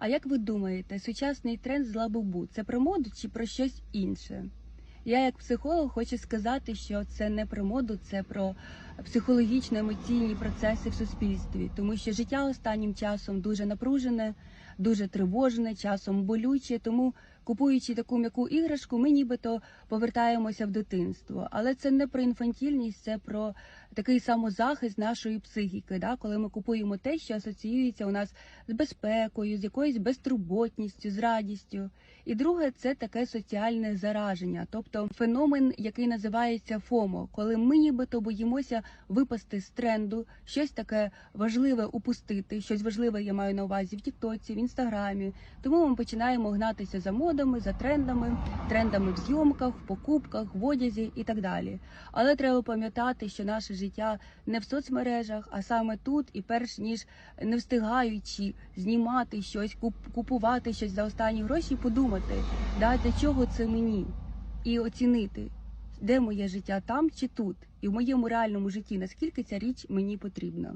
А як ви думаєте, сучасний тренд з лабубу це про моду чи про щось інше? Я, як психолог, хочу сказати, що це не про моду, це про психологічно емоційні процеси в суспільстві, тому що життя останнім часом дуже напружене, дуже тривожне, часом болюче. Тому, купуючи таку м'яку іграшку, ми нібито повертаємося в дитинство. Але це не про інфантільність, це про такий самозахист нашої психіки, да? коли ми купуємо те, що асоціюється у нас з безпекою, з якоюсь безтурботністю, з радістю. І друге, це таке соціальне зараження, тобто феномен, який називається ФОМО, коли ми нібито боїмося випасти з тренду, щось таке важливе упустити, щось важливе я маю на увазі в Тіктоці, Інстаграмі. Тому ми починаємо гнатися за модами, за трендами, трендами в зйомках, в покупках, в одязі і так далі. Але треба пам'ятати, що наше життя не в соцмережах, а саме тут, і перш ніж не встигаючи знімати щось, купувати щось за останні гроші, подумати, да, для чого це мені, і оцінити, де моє життя там чи тут, і в моєму реальному житті наскільки ця річ мені потрібна.